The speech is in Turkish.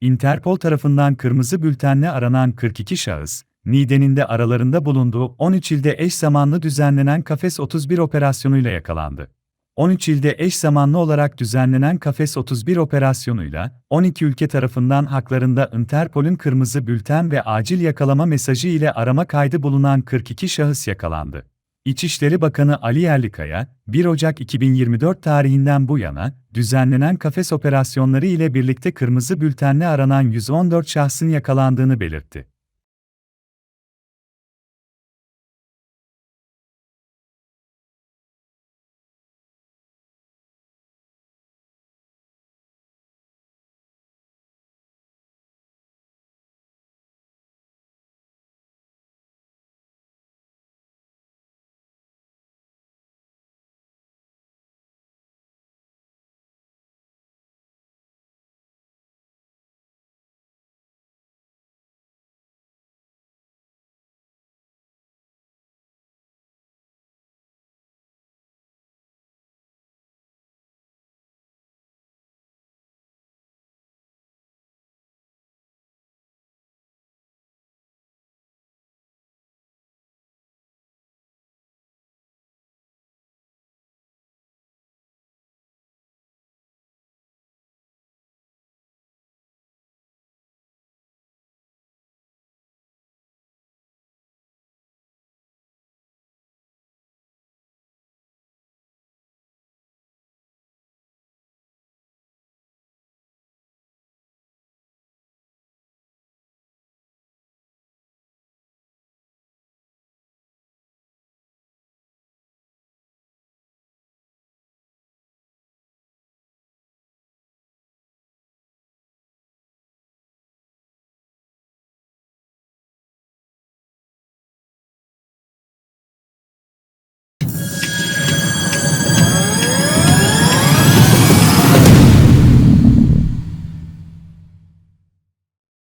Interpol tarafından kırmızı bültenle aranan 42 şahıs, Niğde'nin de aralarında bulunduğu 13 ilde eş zamanlı düzenlenen Kafes 31 operasyonuyla yakalandı. 13 ilde eş zamanlı olarak düzenlenen Kafes 31 operasyonuyla, 12 ülke tarafından haklarında Interpol'ün kırmızı bülten ve acil yakalama mesajı ile arama kaydı bulunan 42 şahıs yakalandı. İçişleri Bakanı Ali Yerlikaya, 1 Ocak 2024 tarihinden bu yana, düzenlenen kafes operasyonları ile birlikte kırmızı bültenle aranan 114 şahsın yakalandığını belirtti.